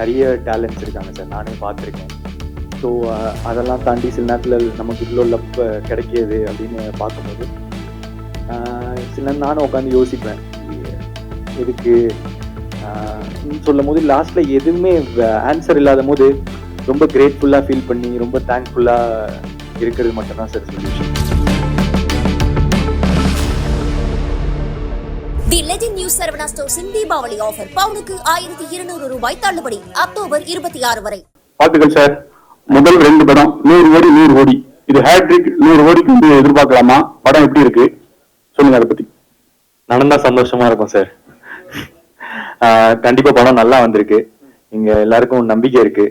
நிறைய டேலண்ட்ஸ் இருக்காங்க சார். நானே பார்த்துருக்கேன். ஸோ அதெல்லாம் தாண்டி சில நேரத்தில் நமக்கு இவ்வளோ லப் கிடைக்கிது அப்படின்னு பார்க்கும்போது சில நேரம் நானும் உட்காந்து யோசிப்பேன். இதுக்கு சொல்லும் போது லாஸ்ட்டில் எதுவுமே ஆன்சர் இல்லாத போது ரொம்ப கிரேட்ஃபுல்லாக ஃபீல் பண்ணி ரொம்ப தேங்க்ஃபுல்லாக இருக்கிறது மட்டும்தான் sir solution the legend news Saravana ஸ்டோர்ஸின் Deepavali offer பவுனுக்கு ஆயிரத்தி இருநூறு ரூபாய் தள்ளுபடி அக்டோபர் இருபத்தி ஆறு வரை. வாழ்த்துக்கள் சார் முதல் ரெண்டு படம் நூறு கோடி நூறு கோடி. இது ஹேட்ரிக் நூறு கோடிக்கு வந்து எதிர்பார்க்கலாமா? படம் எப்படி இருக்கு? சொல்லுங்க அதை பத்தி. நடந்தா சந்தோஷமா இருக்கும் சார். ஆஹ் கண்டிப்பா படம் நல்லா வந்திருக்கு. இங்க எல்லாருக்கும் நம்பிக்கை இருக்கு.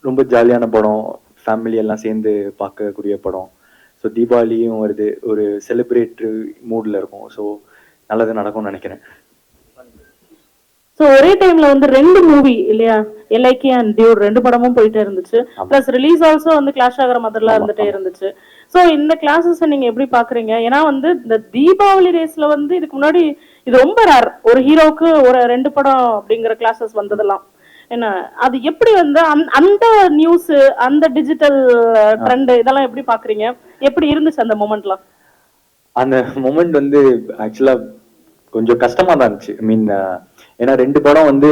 ரொம்ப ஜாலியான படம் ஃபேமிலி எல்லாம் சேர்ந்து பார்க்கக்கூடிய படம். ஸோ தீபாவளியும் வருது. ஒரு செலிப்ரேட்டரி மூட்ல இருக்கும். ஸோ நல்லது நடக்கும்னு நினைக்கிறேன். சோ ஒரே டைம்ல வந்து ரெண்டு மூவி இல்லையா? எல்ஐகே அண்ட் டியூர் ரெண்டு படமும் போயிட்டே இருந்துச்சு. பிளஸ் ரிலீஸ் ஆல்சோ வந்து கிளாஷ் ஆகிற மாதிரிலாம் இருந்துட்டே. இருந்துச்சு. சோ இந்த கிளாஸஸ் நீங்க எப்படி பாக்குறீங்க? ஏன்னா வந்து இந்த தீபாவளி ரேஸ்ல வந்து இதுக்கு முன்னாடி இது ரொம்ப ரேர் ஒரு ஹீரோவுக்கு ஒரு ரெண்டு படம் அப்படிங்கிற கிளாஸஸ் வந்ததெல்லாம். என்ன அது எப்படி வந்து அந்த- அந்த நியூஸ் அந்த டிஜிட்டல் ட்ரெண்ட் இதெல்லாம் எப்படி பாக்குறீங்க? எப்படி இருந்துச்சு அந்த மொமெண்ட்லாம் அந்த மொமெண்ட் வந்து ஆக்சுவலா கொஞ்சம் கஷ்டமா தான் இருந்துச்சு. ஐ மீன் ஏன்னா ரெண்டு படம் வந்து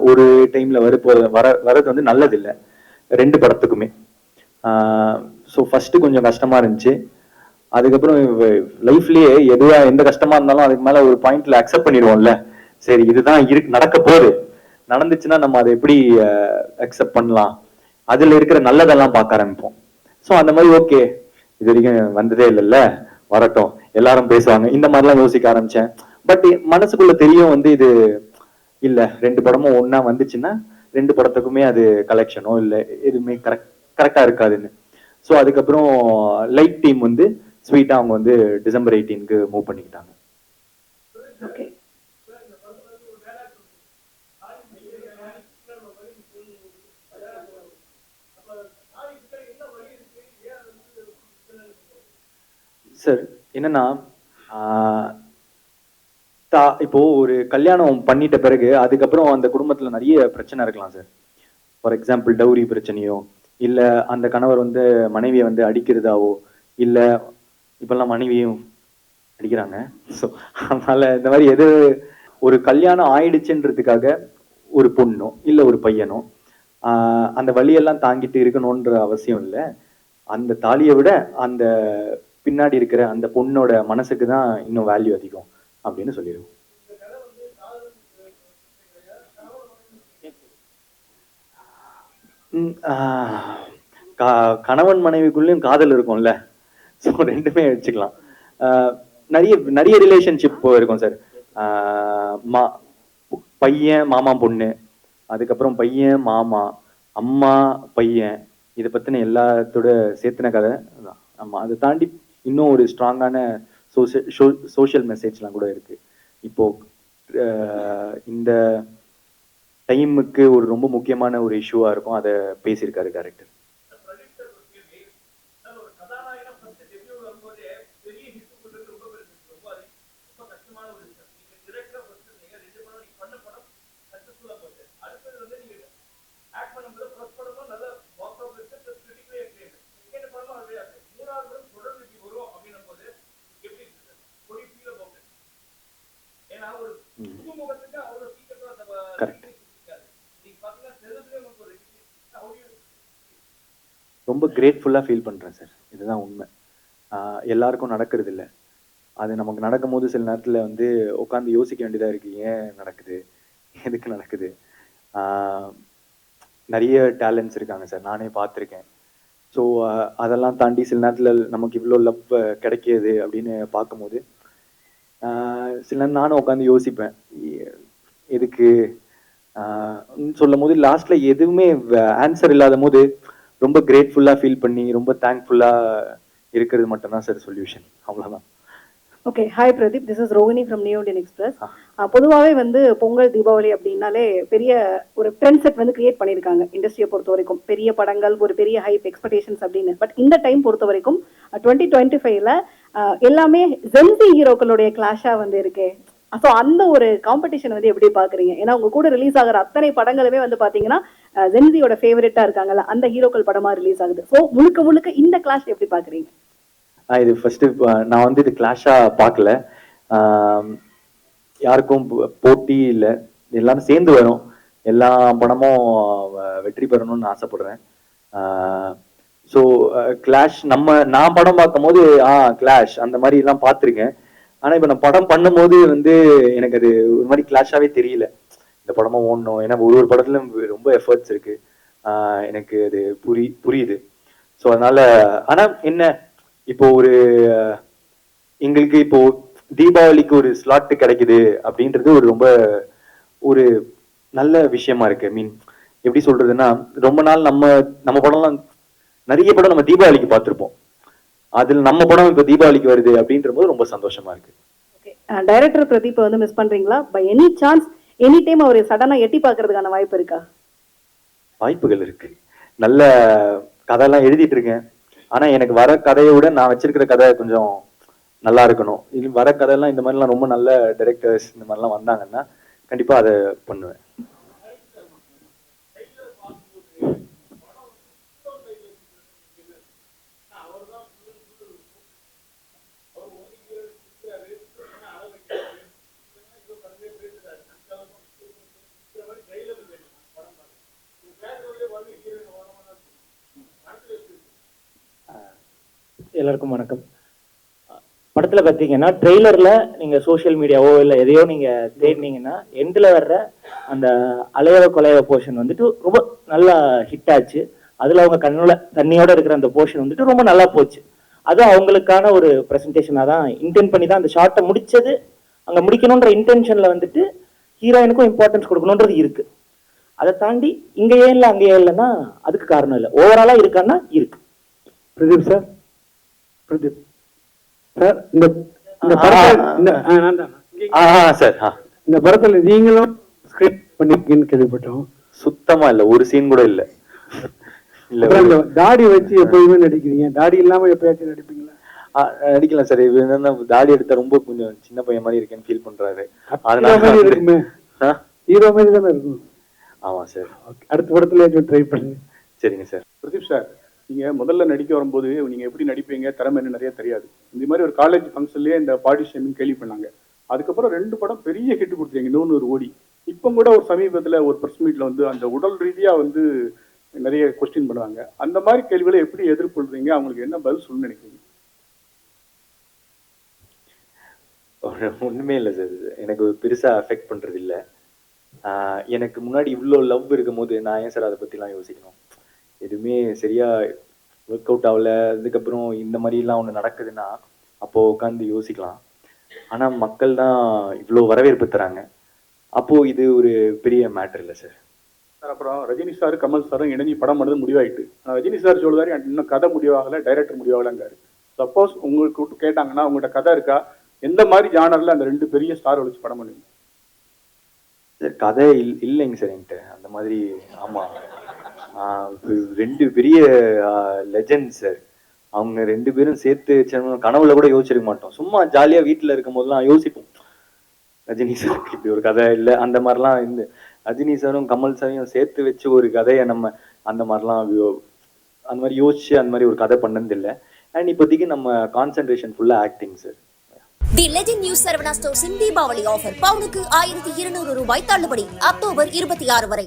ஒரு டைம்ல வர வர வரது வந்து நல்லது இல்லை ரெண்டு படத்துக்குமே. ஸோ ஃபர்ஸ்ட் கொஞ்சம் கஷ்டமா இருந்துச்சு. அதுக்கப்புறம் லைஃப்லயே எதுவா எந்த கஷ்டமா இருந்தாலும் அதுக்கு மேல ஒரு பாயிண்ட்ல அக்செப்ட் பண்ணிடுவோம்ல. சரி இதுதான் இருக்கு நடக்க போகுது. நடந்துச்சுன்னா நம்ம அதை எப்படி அக்செப்ட் பண்ணலாம்? அதுல இருக்கிற நல்லதெல்லாம் பார்க்க ஆரம்பிப்போம். ஸோ அந்த மாதிரி ஓகே இது வரைக்கும் வந்ததே இல்லைல்ல. வரட்டும். எல்லாரும் பேசுவாங்க. இந்த மாதிரிலாம் யோசிக்க ஆரம்பிச்சேன். பட் மனசுக்குள்ள தெரியும் வந்து இது இல்ல. ரெண்டு படமும் ஒன்னா வந்துச்சுன்னா ரெண்டு படத்துக்குமே அது கலெக்ஷனோ இல்லை எதுவுமே கரெக்ட் கரெக்டா இருக்காதுன்னு. ஸோ அதுக்கப்புறம் லைட் டீம் வந்து ஸ்வீட்டா அவங்க வந்து டிசம்பர் எயிட்டீனுக்கு மூவ் பண்ணிக்கிட்டாங்க. ஓகே சார் என்னன்னா தா இப்போ ஒரு கல்யாணம் பண்ணிட்ட பிறகு அதுக்கப்புறம் அந்த குடும்பத்துல நிறைய பிரச்சனை இருக்கலாம் சார் ஃபார் எக்ஸாம்பிள் டவுரி பிரச்சனையோ இல்ல அந்த கணவர் வந்து மனைவியை வந்து அடிக்கிறதாவோ இல்ல இப்பெல்லாம் மனைவியும் அடிக்கிறாங்க. ஸோ அதனால இந்த மாதிரி எது ஒரு கல்யாணம் ஆயிடுச்சுன்றதுக்காக ஒரு பொண்ணோ இல்ல ஒரு பையனோ அந்த வழியெல்லாம் தாங்கிட்டு இருக்கணும்ன்ற அவசியம் இல்லை. அந்த தாலியை விட அந்த பின்னாடி இருக்கிற அந்த பொண்ணோட மனசுக்கு தான் இன்னும் வேல்யூ அதிகம் அப்படின்னு சொல்லிடுவோம் ஆஹ், கணவன் மனைவிக்குள்ளேயும் காதல் இருக்கும்ல. ஸோ ரெண்டுமே வச்சுக்கலாம். ஆஹ், நிறைய நிறைய ரிலேஷன்ஷிப் இருக்கும் சார். மா பையன் மாமா பொண்ணு. அதுக்கப்புறம் பையன் மாமா அம்மா பையன். இதை பற்றின எல்லாத்தோட சேர்த்துன கதை தான் ஆமா அதை தாண்டி இன்னும் ஒரு ஸ்ட்ராங்கான சோசியல் சோஷியல் மெசேஜ்லாம் கூட இருக்கு. இப்போ ஆஹ், இந்த டைமுக்கு ஒரு ரொம்ப முக்கியமான ஒரு இஷ்யூவா இருக்கும். அதை பேசியிருக்காரு டேரக்டர் ரொம்ப கிரேட்ஃபுல்லாக ஃபீல் பண்ணுறேன் சார் இதுதான் உண்மை. ஆஹ் எல்லாருக்கும் நடக்கிறது இல்லை அது நமக்கு நடக்கும்போது சில நேரத்தில் வந்து உட்காந்து யோசிக்க வேண்டியதாக இருக்கு. ஏன் நடக்குது? எதுக்கு நடக்குது? ஆஹ் நிறைய டேலண்ட்ஸ் இருக்காங்க சார் நானே பார்த்துருக்கேன். ஸோ அதெல்லாம் தாண்டி சில நேரத்தில் நமக்கு இவ்வளோ லவ் கிடைக்கிது அப்படின்னு பார்க்கும்போது ஆஹ் சில நேரம் நானும் உட்காந்து யோசிப்பேன். எதுக்கு? சொல்லும் போது லாஸ்ட்ல எதுவுமே ஆன்சர் இல்லாத போது ரொம்ப கிரேட்ஃபுல்லா ஃபீல் பண்ணி ரொம்ப தேங்க்ஃபுல்லா இருக்கிறது மட்டும்தான் சார் சொல்யூஷன் அவ்வளவுதான். Okay hi Pradeep this is Rohini from New Indian Express. பொதுவாகவே வந்து பொங்கல் தீபாவளி அப்படின்னாலே பெரிய ஒரு ட்ரெண்ட் செட் வந்து கிரியேட் பண்ணியிருக்காங்க இண்டஸ்ட்ரியை பொறுத்த வரைக்கும். பெரிய படங்கள் ஒரு பெரிய ஹைப் எக்ஸ்பெக்டேஷன்ஸ் அப்படின்னு. பட் இந்த டைம் பொறுத்த வரைக்கும் டுவெண்ட்டி டுவெண்ட்டி ஃபைவ்ல எல்லாமே ஜென்சி ஹீரோக்களுடைய கிளாஷாக வந்து இருக்கு. ஸோ அந்த ஒரு காம்படிஷன் வந்து எப்படி பாக்குறீங்க? ஏன்னா உங்க கூட ரிலீஸ் ஆகிற அத்தனை படங்களுமே வந்து பாத்தீங்கன்னா ஜென்சியோட ஃபேவரட்டா இருக்காங்கல்ல அந்த ஹீரோக்கள் படமா ரிலீஸ் ஆகுது. ஸோ முழுக்க முழுக்க இந்த கிளாஸ் எப்படி பாக்குறீங்க இது ஃபர்ஸ்ட் நான் வந்து இது கிளாஷா பார்க்கல. யாருக்கும் போ- போட்டி இல்லை. எல்லாரும் சேர்ந்து வரும். எல்லா படமும் வெற்றி பெறணும்னு ஆசைப்படுறேன். ஸோ கிளாஷ் நம்ம நான் படம் பார்க்கும்போது ஆ கிளாஷ் அந்த மாதிரி எல்லாம் பார்த்துருக்கேன். ஆனால் இப்போ நான் படம் பண்ணும்போது வந்து எனக்கு அது ஒரு மாதிரி கிளாஷாவே தெரியல. இந்த படமும் ஓடணும். ஏன்னா ஒரு ஒரு படத்துலையும் ரொம்ப எஃபர்ட்ஸ் இருக்கு. எனக்கு அது புரி புரியுது. ஸோ அதனால ஆனா என்ன இப்போ ஒரு எங்களுக்கு இப்போ தீபாவளிக்கு ஒரு ஸ்லாட் கிடைக்குது அப்படின்றது ஒரு ரொம்ப ஒரு நல்ல விஷயமா இருக்கு. மீன் எப்படி சொல்றதுன்னா ரொம்ப நாள் நம்ம நம்ம படம்லாம் நிறைய படம் நம்ம தீபாவளிக்கு பார்த்திருப்போம். அதுல நம்ம படம் இப்போ தீபாவளிக்கு வருது அப்படின்ற போது ரொம்ப சந்தோஷமா இருக்கு. டைரக்டர் பிரதீப் வந்து மிஸ் பண்றீங்களா? By any chance any time அவர் சடனா எட்டி பார்க்கறதுக்கான வாய்ப்பு இருக்கா? வாய்ப்புகள் இருக்கு. நல்ல கதையெல்லாம் எழுதிட்டு இருக்கேன். ஆனா எனக்கு வர கதையை விட நான் வச்சிருக்கிற கதை கொஞ்சம் நல்லா இருக்கணும். இது வர கதையெல்லாம் இந்த மாதிரிலாம் ரொம்ப நல்ல டைரக்டர்ஸ் இந்த மாதிரிலாம் வந்தாங்கன்னா கண்டிப்பா அதை பண்ணுவேன். எல்லாருக்கும் வணக்கம். படத்துல பாத்தீங்கன்னா ட்ரெய்லர்ல நீங்க சோஷியல் மீடியாவோ இல்ல எதையோ நீங்க தேடினீங்கன்னா எண்ட்ல வர்ற அந்த அலையவ கொலையவ போர்ஷன் வந்துட்டு ரொம்ப நல்லா ஹிட் ஆச்சு. அதுல அவங்க கண்ணோட தண்ணியோட இருக்கிற அந்த போர்ஷன் வந்துட்டு ரொம்ப நல்லா போச்சு. அது அவங்களுக்கான ஒரு பிரசன்டேஷனா தான் இன்டென்ட் பண்ணி தான் அந்த ஷார்ட்டை முடிச்சது. அங்க முடிக்கணுன்ற இன்டென்ஷன்ல வந்துட்டு ஹீரோயினுக்கும் இம்பார்ட்டன்ஸ் கொடுக்கணுன்றது இருக்கு. அதை தாண்டி இங்கேயே ஏன் இல்லை அங்கேயே இல்லைன்னா அதுக்கு காரணம் இல்லை. ஓவராலா இருக்கான்னா இருக்கு. பிரதீப் சார்? பிரதீப் சார் இந்த இந்த படத்துல சார் படத்துல நீங்களும் ஸ்கிரிப்ட் பண்ணிருக்கீங்கன்னு கேள்விப்பட்டோம். சுத்தமா இல்ல ஒரு சீன் கூட இல்ல. தாடி வச்சு எப்போதுமே நடிக்கிறீங்க. தாடி இல்லாம எப்பயாச்சும் நடிப்பீங்களா? நடிக்கலாம் சார். இது என்னன்னா தாடி எடுத்தா ரொம்ப கொஞ்சம் சின்ன பையன் மாதிரி இருக்கேன்னு ஃபீல் பண்றாரு. ஹீரோ மாதிரி இருக்குமே? ஹீரோ மாதிரி தானே இருக்கும்? ஆமா சார். அடுத்த படத்துல ட்ரை பண்ணுங்க. சரிங்க சார். பிரதீப் சார் நீங்க முதல்ல நடிக்க வரும்போது நீங்க எப்படி நடிப்பீங்க? திறமை என்ன? நிறைய தெரியாது. இந்த மாதிரி ஒரு காலேஜ் ஃபங்க்ஷன்லயே இந்த பாடி ஷேமிங் கேள்வி பண்ணாங்க. அதுக்கப்புறம் ரெண்டு படம் பெரிய ஹிட் கொடுத்தீங்க நூறு ஓடி. இப்போ கூட ஒரு சமீபத்துல ஒரு பிரஸ் மீட்ல வந்து அந்த உடல் ரீதியா வந்து நிறைய கொஸ்டின் பண்ணுவாங்க. அந்த மாதிரி கேள்விகளை எப்படி எதிர்கொள்றீங்க? அவங்களுக்கு என்ன பதில் சொல்லணும்னு நினைக்கிறீங்க? ஒண்ணுமே இல்லை சார். எனக்கு பெருசா அஃபெக்ட் பண்றது இல்ல ஆஹ் எனக்கு முன்னாடி இவ்வளோ லவ் இருக்கும்போது நான் ஏன் சார் அதை பத்திலாம் யோசிக்கணும்? எதுவுமே சரியா ஒர்க் அவுட் ஆகல. அதுக்கப்புறம் இந்த மாதிரிலாம் ஒண்ணு நடக்குதுன்னா அப்போ உட்காந்து யோசிக்கலாம். ஆனா மக்கள் தான் இவ்ளோ வரவேற்பு தராங்க. அப்போ இது ஒரு பெரிய மேட்டர் இல்லை சார் சார் அப்புறம் ரஜினி சார் கமல் சாரும் இணைஞ்சு படம் பண்ணது முடிவாயிட்டு. ஆனா ரஜினி சார் "எனக்கு இன்னும் கதை முடிவாகல டைரக்டர் முடிவாகலங்காரு சப்போஸ் உங்களுக்கு கேட்டாங்கன்னா உங்கள்கிட்ட கதை இருக்கா? எந்த மாதிரி ஜானர்ல அந்த ரெண்டு பெரிய ஸ்டார் வச்சு படம் பண்ணுவீங்க? சார் கதை இல் இல்லைங்க சார் என்கிட்ட. அந்த மாதிரி ஆமா. ஆஹ் இது ரெண்டு பெரிய லெஜண்ட் சார் அவங்க ரெண்டு பேரும் சேர்த்து வச்சோம்னா கனவுல கூட யோசிச்சிருக்க மாட்டோம். சும்மா ஜாலியா வீட்டுல இருக்கும் போதெல்லாம் யோசிப்போம். ரஜினி சார் இப்படி ஒரு கதை இல்லை அந்த மாதிரிலாம் இந்த ரஜினி சாரும் கமல் சாரையும் சேர்த்து வச்சு ஒரு கதையை நம்ம அந்த மாதிரிலாம் அந்த மாதிரி யோசிச்சு அந்த மாதிரி ஒரு கதை பண்ணதில்லை. அண்ட் இப்போதைக்கு நம்ம கான்சென்ட்ரேஷன் ஃபுல்லா acting sir the legend news Saravana ஸ்டோர்ஸின் Deepavali offer பவுனுக்கு ஆயிரத்தி இருநூறு ரூபாய் தள்ளுபடி அக்டோபர் இருபத்தி ஆறு வரை.